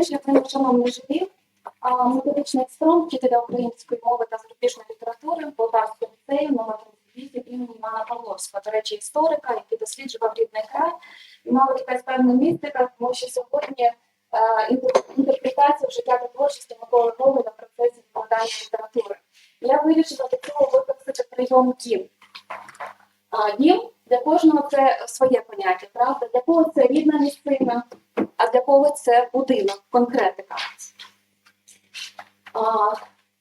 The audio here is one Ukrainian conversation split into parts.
день, шановні живі. А, Методичний експром, вчителя української мови та зарубіжної літератури Полтавського ліцею номер 38 імені Івана Павловського, до речі, історика, який досліджував рідний край. І мав якась певна містика, тому що сьогодні е, інтерпретація життя та творчості Миколи Гоголя в процесі викладання літератури. Я вирішила для цього використати прийом дім. Дім для кожного це своє поняття, правда? Для кого це рідна місцина, а для кого це будинок, конкретика.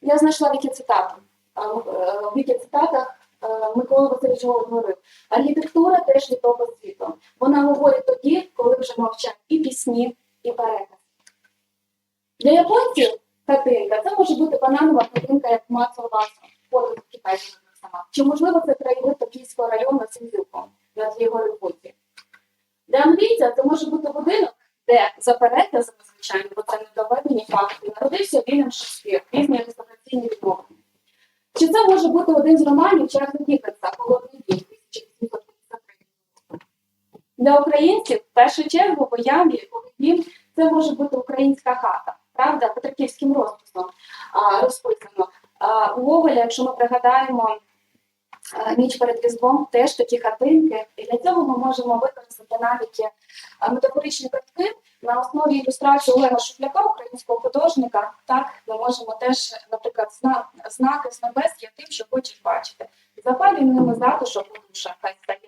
Я знайшла віки цитату. Е, В віки цитатах е, Микола Васильович говорив: архітектура теж від того світу. Вона говорить тоді, коли вже мовчать і пісні, і переказ. Для японців хатинка це може бути бананова хатинка, як Мацо Васо, фото Китайська сама. Чи можливо це краєвид Токійського району Сінзюком над його репутці? Для англійця це може бути будинок, де за звичайно, бо це не доведені факти, народився Вільям Шекспір, різні реставраційні відновлення. Чи це може бути один з романів Чарльза Дікенса «Холодний дім» 1853? Для українців, в першу чергу, в уяві «Холодний» це може бути українська хата, правда, петриківським розписом розписано. У Гоголя, якщо ми пригадаємо ніч перед Різдвом, теж такі хатинки. І для цього ми можемо використати навіть метафоричні картки на основі ілюстрації Олега Шупляка, українського художника. Так, ми можемо теж, наприклад, зна- знаки з небес є тим, що хочеш бачити. Запалюй ними затишок у душа, хай стає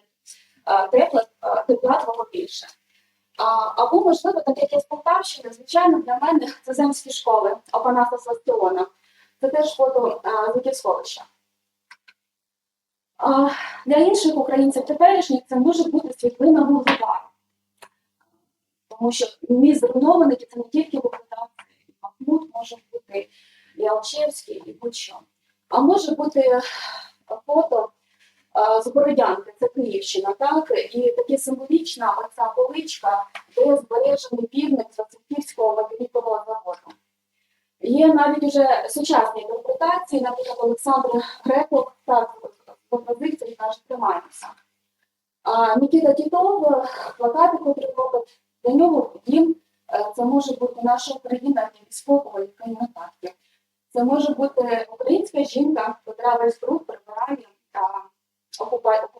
тепла, тепла твого більше. Або, можливо, так як я з Полтавщини, звичайно, для мене це земські школи Опанаса Сластіона. Це теж фото Віківсховища. А, для інших українців теперішніх це може бути світлина Вугледар. Тому що міст зруйнований, це не тільки Вугледар, і Махмут може бути, і Алчевський, і будь-що. А може бути е, фото е, з Бородянки, це Київщина, так? І таке символічна оця поличка, де збережений півник Васильківського вагонітового заводу. Є навіть уже сучасні інтерпретації, наприклад, Олександр Греков так пропозиції каже, тримаємося. Нікіта Тітов, плакати, котрі робить, для нього дім е, це може бути наша Україна і військового і кінотафів. Це може бути українська жінка, яка весь рух прибирає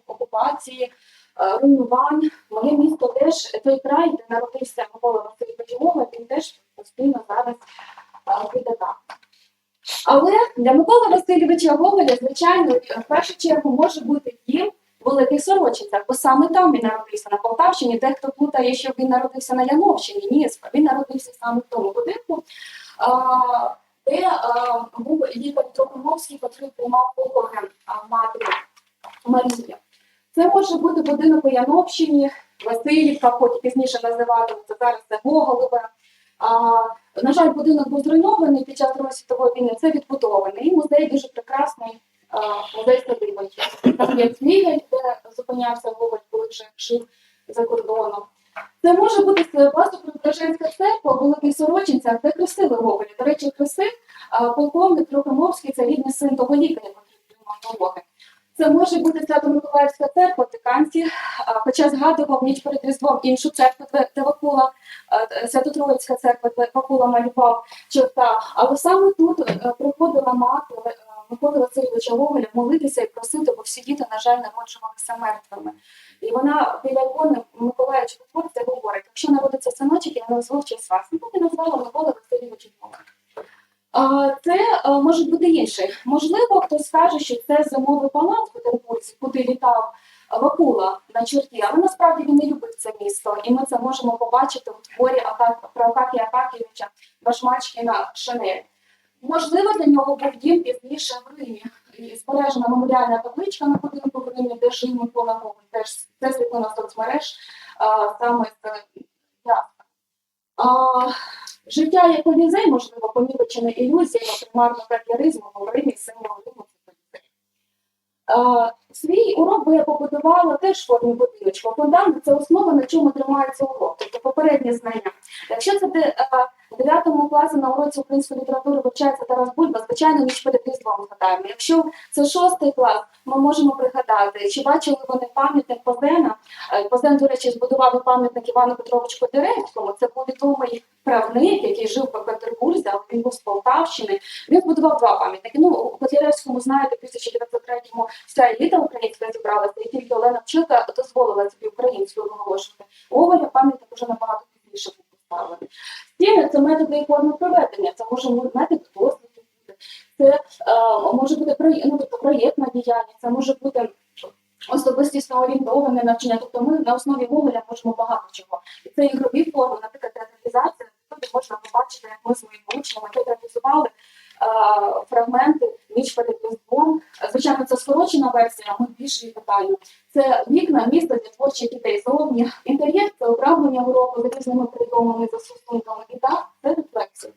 окупації, е, руйнувань. Моє місто теж той край, де народився Микола Васильович Гоголь, він теж постійно зараз е, піде так. Але для Миколи Васильовича Гоголя, звичайно, в першу чергу може бути дім в Великих Сорочицях, бо саме там він народився на Полтавщині. Дехто плутає, що він народився на Яновщині. Ні, він народився саме в тому будинку, де а, був лікар Трохимовський, який приймав пологи матері Марії. Це може бути будинок у Яновщині, Васильівка, хоч пізніше називали, це зараз це Гоголеве. А, на жаль, будинок був зруйнований під час Другої світової війни. Це відбудований. І музей дуже прекрасний, а, музей садиби. Там є Флігель, де зупинявся Гоголь, коли вже жив за кордоном. Це може бути власне Преображенська церква у Великих Сорочинцях, де хрестили Гоголя. До речі, хрестив а, полковник Трохимовський, це рідний син того лікаря, який приймав пологи. Це може бути Свято-Миколаївська церква в Тиканці, хоча згадував ніч перед Різдвом іншу церкву, де- де Вакула, а, Свято-Троїцька церква, де Вакула малював чорта. Але саме тут е, приходила мати е, Миколи Васильовича Гоголя молитися і просити, бо всі діти, на жаль, народжувалися мертвими. І вона біля ікони Миколая Чудотворця говорить, якщо народиться синочок, я в честь вас. Ну, і назвала Микола Васильович Гоголь. Це е, може бути інше. Можливо, хтось скаже, що це зимовий палац в Петербурзі, куди літав Вакула на чорті, але насправді він не любив це місто, і ми це можемо побачити у творі про Акакія Акаківича Башмачкіна Шанель. Можливо, для нього був дім пізніше в Римі. І збережена меморіальна табличка на будинку в Римі, де жив Микола Гоголь. Теж це світлина соцмереж саме з Ясно. Життя як колізей, можливо, понівечене ілюзіями примарно кар'єризму в Свій урок би я побудувала теж в формі будиночку. Фундамент це основа, на чому тримається урок, тобто попереднє знання. Якщо це де, а, в 9 класі на уроці української літератури вивчається Тарас Бульба, звичайно, ніж перед різдвом згадаємо. Якщо це шостий клас, ми можемо пригадати, чи бачили вони пам'ятник Позена. Е, Позен, до речі, збудував пам'ятник Івану Петровичу Котляревському. Це був відомий правник, який жив в Петербурзі, але він був з Полтавщини. Він збудував два пам'ятники. Ну, у Котляревському, знаєте, в 1903-му вся еліта українська зібралася, і тільки Олена Пчилка дозволила собі українською оголошувати. У Гоголя пам'ятник вже набагато був поставлений. Стіни це методи і форми проведення, це може метод досліду, бути, це е, може бути ну, тобто, проєктна діяльність, це може бути особистісно орієнтоване навчання. Тобто ми на основі Гоголя можемо багато чого. І це ігрові форми, наприклад, театралізація. Тут можна побачити, як ми своїми учнями театралізували е, фрагменти ніч перед Різдвом. Звичайно, це скорочена версія, ми більш її детально. Це вікна, місто для творчих дітей зовні. Інтер'єр це обравлення уроку з різними прийомами, застосунками. І так, це рефлексія.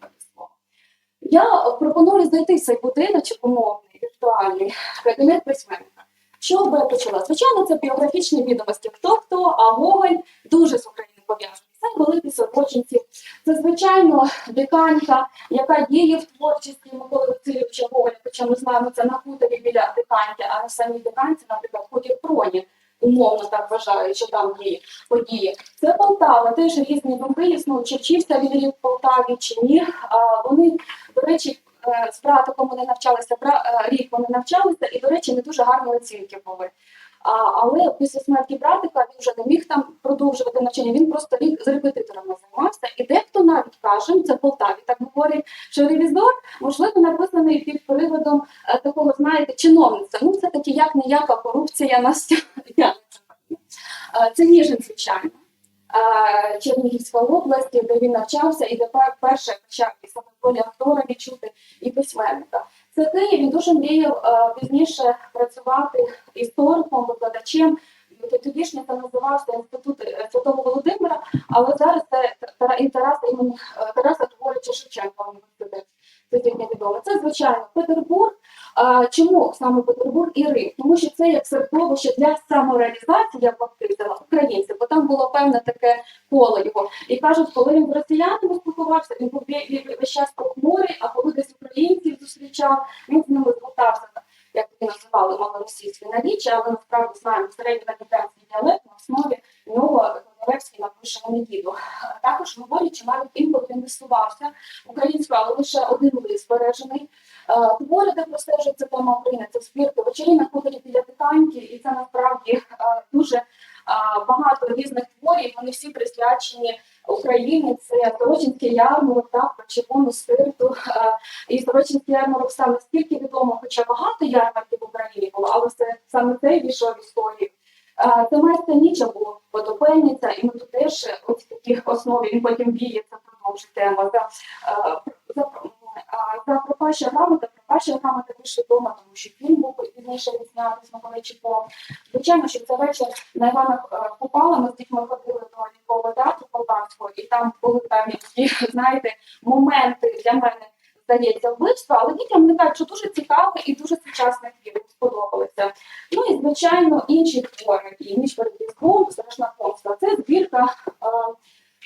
Я пропоную знайти цей будиночок умовний, віртуальний, кабінет письменника. Що би я почала? Звичайно, це біографічні відомості. Хто хто, а Гоголь дуже з Україною пов'язаний. Це великі сорочинці. Це, звичайно, диканька, яка діє в творчості Миколи Васильовича Гоголя, хоча ми знаємо, це на хуторі біля диканьки, а на самій диканці, наприклад, хутір Проні. Умовно так вважають, що там діє події. Це Полтава, теж різні думки існують, чи вчився він в Полтаві, чи ні. А, вони, до речі, е, з братиком вони навчалися, е, рік вони навчалися, і, до речі, не дуже гарні оцінки були. А, але після смерті братика він вже не міг там продовжувати навчання. Він просто рік з репетиторами займався. І дехто навіть каже, це в Полтаві, так говорить, що ревізор, можливо, написаний під приводом е, такого, знаєте, чиновниця. Ну, це таки як не яка корупція на тягне. Е, Це ніжен, звичайно. Е, Чернігівська область, де він навчався, і де перше почав і саме ролі актора відчути і письменника. Це Київ, він дуже мріяв е, пізніше працювати істориком, викладачем. Тодішнє це називався інститут е, Святого Володимира, але зараз це Тараса імені Тараса Григорича Шевченка університет. Тільки відомо. Це звичайно Петербург. А, чому саме Петербург і Рим? Тому що це як середовище для самореалізації, я б вказала, українців, бо там було певне таке коло його. І кажуть, коли він з росіянами спілкувався, він був ве- ве- весь час похмурий, а коли десь українців зустрічав, він з ними звертався, як тоді називали малоросійське наріччя, але насправді знаємо середньодніпрянський діалект на основі нього Коневський напише на неділю. Також говорять, що навіть інколи він висувався українською, але лише один лист збережений. Е, Твори, де простежується тема України, це збірки вечері на хуторі біля Тиканьки, і це насправді е, дуже е, багато різних творів. Вони всі присвячені Україні. Це Сорочинський ярмарок, так, про червону спирту. Е, І Сорочинський ярмарок сам настільки відомо, хоча багато ярмарків в Україні було, але це саме цей війшов. Е, Це майстер ніча було водопельниця, і ми тут теж е, ось таких основі він потім віє, це продовжить тема. За, е, за, за пропаща грамота, пропаща грамота більш відома, тому що фільм був пізніше відзнятий з Миколайчуком. Звичайно, що це вечір на Івана е, Купала, ми з дітьми ходили до Львова театру Полтавського, і там були певні такі, знаєте, моменти для мене, здається, вбивства, але дітям не кажуть, що дуже цікаво і дуже сучасний фільм, сподобалося. Ну і, звичайно, інші твори, і ніж перед Різдвом, страшна помста. Це збірка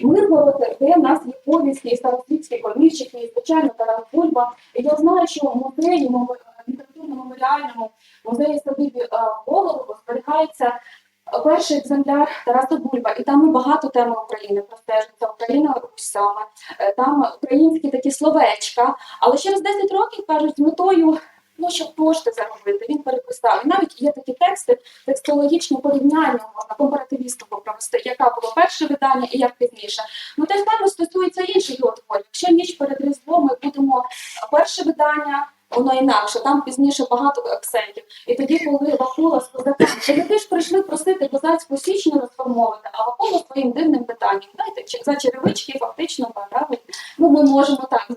Миргород, де в нас є повісті і старосвітські комірчики, і, звичайно, Тарас Бульба. І я знаю, що в музеї, мемо- літературно-меморіальному музеї садибі Голову зберігається перший екземпляр Тараса Бульба, і там багато теми України простежується. Україна Русь саме, Е, там українські такі словечка. Але через 10 років кажуть, з метою. Ну, щоб кошти заробити, він переписав. І навіть є такі тексти, текстологічні порівняння можна компаративістику провести, яка було перше видання і як пізніше. Ну те саме стосується інших його творів. Якщо ніч перед Різдвом ми будемо перше видання, воно інакше, там пізніше багато акцентів. І тоді, коли Вакула з козаками, вони ж прийшли просити козацьку січ не розформовувати, а Вакула своїм дивним питанням, знаєте, за черевички фактично правильно, ну ми можемо так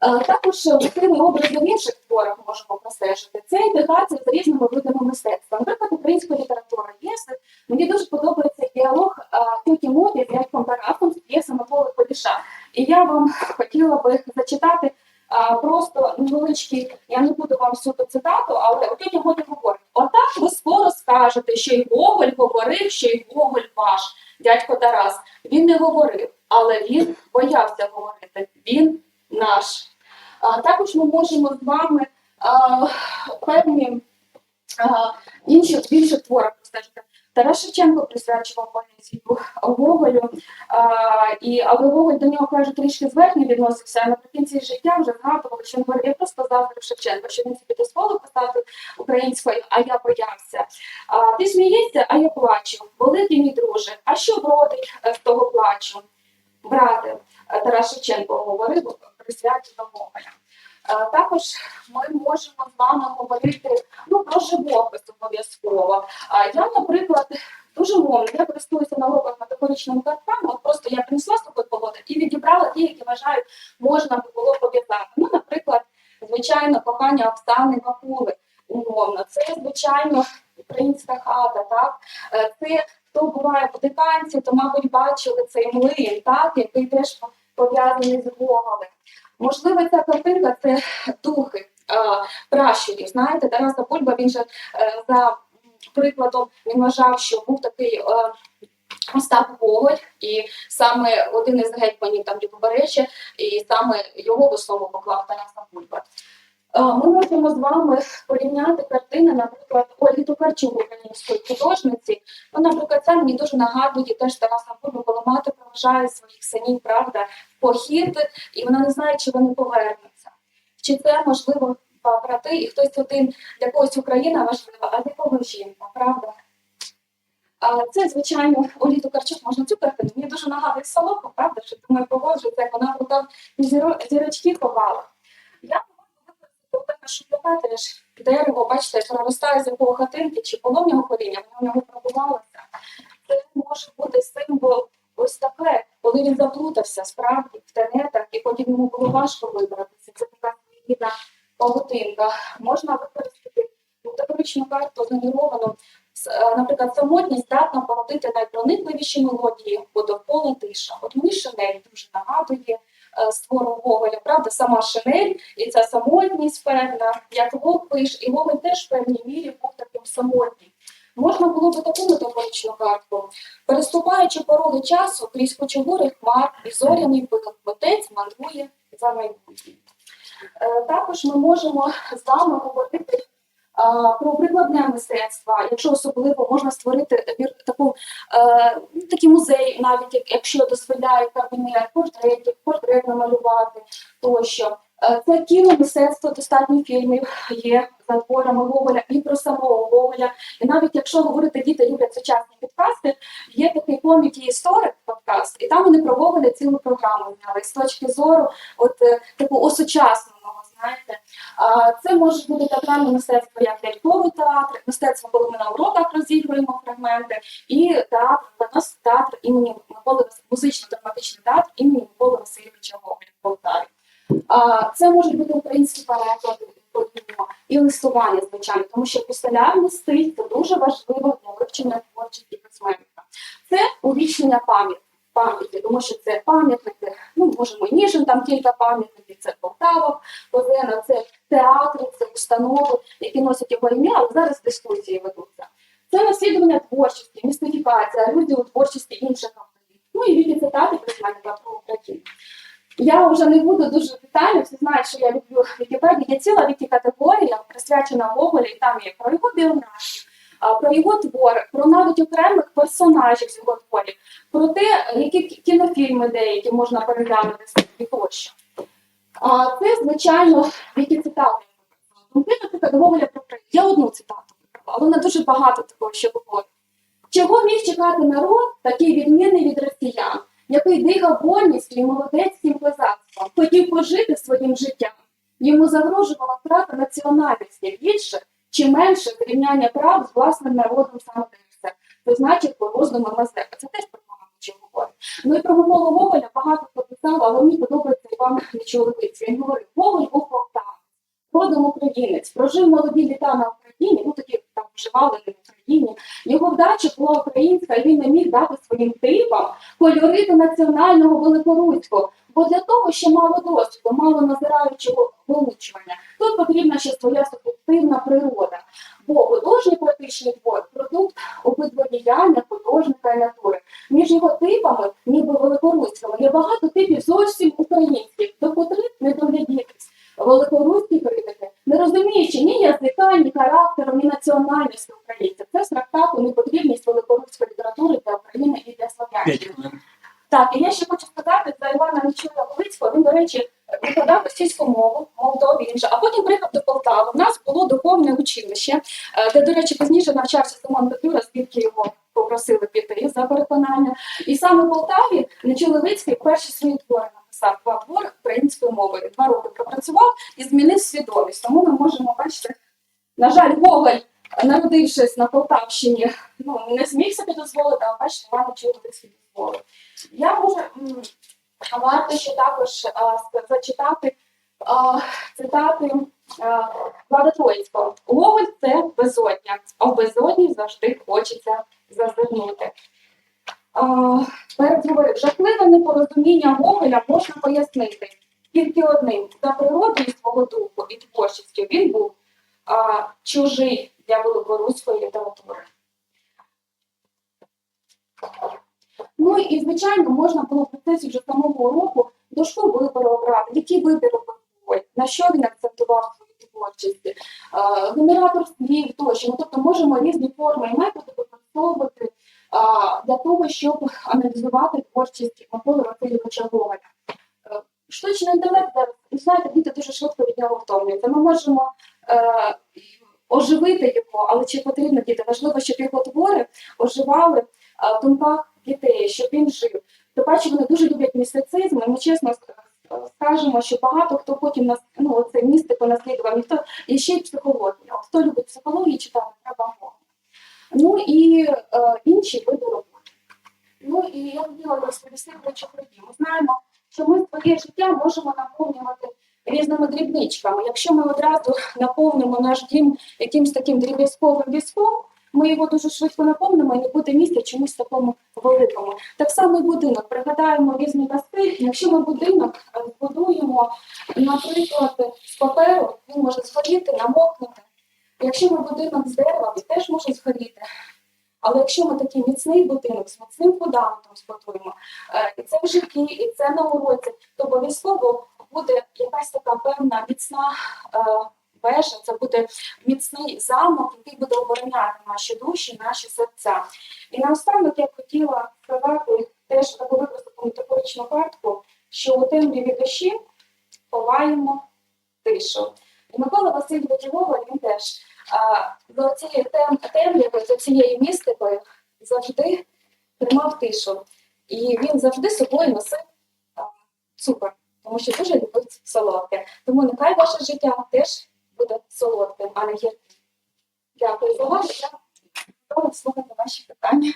Також мотивний образи в інших творах можемо простежити. Це інтеграція з різними видами мистецтва. Наприклад, українська література є. Мені дуже подобається діалог е, тьоті Моді з Дядьком Тарасом з п'єси Миколи Поліша. І я вам хотіла би зачитати е, просто невеличкий, я не буду вам суто цитату, але от тьотя Моді говорить: отак ви скоро скажете, що й Гоголь говорив, що й Гоголь ваш, дядько Тарас. Він не говорив. але він боявся говорити. Він наш. Також ми можемо з вами певні інші більше твори простежити. Тарас Шевченко присвячував поезію Гоголю, і, але Гоголь до нього каже трішки зверхньо відносився, а наприкінці життя вже згадували, що він говорив, я просто заздрив Шевченка, що він собі дозволив писати українською, а я боявся. А, ти смієшся, а я плачу. Великий мій друже, а що вродить е, з того плачу? Брате, е, Тарас Шевченко говорив присвячено Гоголя. Е, Також ми можемо з вами говорити ну, про живопис обов'язково. А я, наприклад, дуже мовна. Я користуюся на уроках метафоричними картками. От просто я принесла з собою колоди і відібрала ті, які вважаю, можна би було пов'язати. Ну, наприклад, звичайно, кохання Оксани Вакули умовно. Це, звичайно, українська хата, так? Е, Це хто буває в диканці, то, мабуть, бачили цей млин, так, який теж пов'язаний з Гоголем. Можливо, ця картинка це духи е, пращурів. Знаєте, Тараса Бульба, він же е, за прикладом він вважав, що був такий е, Остап Гоголь, і саме один із гетьманів там Лівобережжя, і саме його в основу поклав Тараса Бульба. Е, Ми можемо з вами порівняти картини, наприклад, Ольги Токарчук, української художниці. Ну, наприклад, це мені дуже нагадує теж Тараса Бульба, коли мати проважає своїх синів, правда, в похід, і вона не знає, чи вони повернуться. Чи це можливо брати, і хтось один для когось Україна важлива, а для кого жінка, правда? А це, звичайно, Олі Токарчук, можна цю картину. Мені дуже нагадує Солоху, правда, що думаю, погоджується, як вона зіро- зірочки ховала. Я така шубляка теж дерево, бачите, проростає з якого хатинки чи половнього коріння, воно в нього пробувалося. Це може бути символ ось таке, коли він заплутався справді в тенетах, і потім йому було важко вибратися. Це така відна павутинка. Можна використати метафоричну карту занеровану. С- е, Наприклад, самотність здатна породити найпроникливіші мелодії, бо довкола тиша. От мені шинель дуже нагадує е, створу Гоголя, правда, сама шинель і ця самотність певна, як Гоголь пише, і Гоголь теж в певній мірі був таким самотнім. Можна було би таку метафоричну картку. Переступаючи пороги часу крізь кочегури хмар і зоряний пил, отець мандрує за майбутнє. Е, Також ми можемо з вами говорити про прикладне мистецтво, якщо особливо можна створити таку, е, ну, такий музей, навіть якщо дозволяє кабінет, портретів, портрет намалювати тощо. Е, Це кіномистецтво, достатньо фільмів є за творами Гоголя і про самого Гоголя. І навіть якщо говорити, діти люблять сучасні підкасти, є такий коміки історик подкаст, і там вони про Гоголя цілу програму зняли з точки зору от е, такого осучасненого, знаєте. Це може бути театральне мистецтво, як ляльковий театр, мистецтво, коли ми на уроках розігруємо фрагменти, і театр, нас театр імені Миколи музично-драматичний театр імені Миколи Васильовича Гоголя. Це можуть бути українські переклади і листування, звичайно, тому що епістолярний стиль це дуже важливо для вивчення творчості письменника. Це увічнення пам'яті, пам'яті, тому що це пам'ятники, ну можемо Ніжин, там кілька пам'ятників, це Полтава, Позена, це театри, це установи, які носять його ім'я, але зараз дискусії ведуться. Це наслідування творчості, містифікація, алюзії у творчості інших авторів. Ну і віки цитати письменника про Україну. Я вже не буду дуже детально, всі знають, що я люблю Вікіпедію. Є ціла вікі-категорія, присвячена Гоголю, і там є про його біографію, про його твори, про навіть окремих персонажів з його творів, про те, які кінофільми деякі можна переглянути і тощо. А це, звичайно, які цитати. Думки, наприклад, Гоголя про Україну. Я одну цитату вибрала, але вона дуже багато такого що говорить. Чого міг чекати народ, такий відмінний від росіян, який дихав вольністю і молодецьким козацтвом, хотів пожити своїм життям. Йому загрожувала втрата національності більше чи менше зрівняння прав з власним народом самодержця. Це значить по роздумам Мазепи. Це теж про Івана Нічого говорить. Ну і про Миколу Гоголя багато хто писав, але мені подобається Іван Нічоловиць. Він говорить, Гоголь був Полтава, родом українець, прожив молоді літа на Україні ну тоді там вживали не в Україні. Його вдача була українська, і він не міг дати своїм типам кольориту національного великоруського. Бо для того, що мало досвіду, мало назираючого вилучування, тут потрібна ще своя суб'єктивна природа. Бо художній поетичний твор продукт обидводіяння художника і натури. Між його типами, ніби великоруськими, є багато типів зовсім українських, до котрих не доглядітись. Великоруські критики, не розуміючи ні язика, ні характеру, ні національності українців. Це з трактату непотрібність великоруської літератури для України і для Слов'янщини. Так, і я ще хочу сказати за Івана Нечуя Велицького. Він, до речі, викладав російську мову, Молдові інше, а потім приїхав до Полтави. У нас було духовне училище, е, де, до речі, пізніше навчався Симон Петлюра, звідки його попросили піти за переконання. І саме в Полтаві Нечуй Левицький перші свої твори написав два твори українською мовою. Два роки пропрацював і змінив свідомість. Тому ми можемо бачити, на жаль, Гоголь, народившись на Полтавщині, ну не зміг собі дозволити, а бачите, Іван Нечуй Левицький дозволив. Я можу варто ще також а, зачитати цитати Влада Троїцького. Гоголь це безодня, а в безодні завжди хочеться зазирнути. Перед жахливе непорозуміння Гоголя можна пояснити тільки одним за природою свого духу і творчістю він був а, чужий для великоруської літератури. Ну і звичайно, можна було в процесі вже самого уроку дошку вибору обрати, які вибір робив, на що він акцентував свої творчості, е, генератор слів тощо. Ну, тобто можемо різні форми і методи використовувати е, для того, щоб аналізувати творчість Миколи Васильовича Гоголя. Е, Штучний інтелект ви знаєте, діти дуже швидко від нього втомлюються. Ми можемо е, оживити його, але чи потрібно діти? Важливо, щоб його твори оживали е, в думках дітей, щоб він жив. Тим паче вони дуже люблять містицизм, і ми чесно скажемо, що багато хто потім нас ну оце містику наслідував, ніхто і ще й психологію. От Хто любить психологію читати, треба мову. Ну і е, інші види роботи. Ну і я хотіла розповісти про чохраді. Ми знаємо, що ми своє життя можемо наповнювати різними дрібничками. Якщо ми одразу наповнимо наш дім якимось таким дріб'язковим візком, ми його дуже швидко наповнимо і не буде місця чомусь такому великому. Так само і будинок. Пригадаємо різні казки. Якщо ми будинок е, збудуємо, наприклад, з паперу, він може згоріти, намокнути. Якщо ми будинок з дерева, він теж може згоріти. Але якщо ми такий міцний будинок з міцним фундаментом збудуємо, е, і це в житті, і це на уроці, то обов'язково буде якась така певна міцна е, вежа, це буде міцний замок, який буде обороняти наші душі, наші серця. І наостанок я хотіла сказати теж таку використати метафоричну картку, що у темряві душі ховаємо тишу. І Микола Васильович Гоголь, він теж а, до цієї тем, темряви, до цієї містикою завжди тримав тишу. І він завжди собою носив цукор, тому що дуже любить солодке. Тому нехай ваше життя теж буде солодким, а не гірким. Дякую за увагу. Готова слухати ваші питання.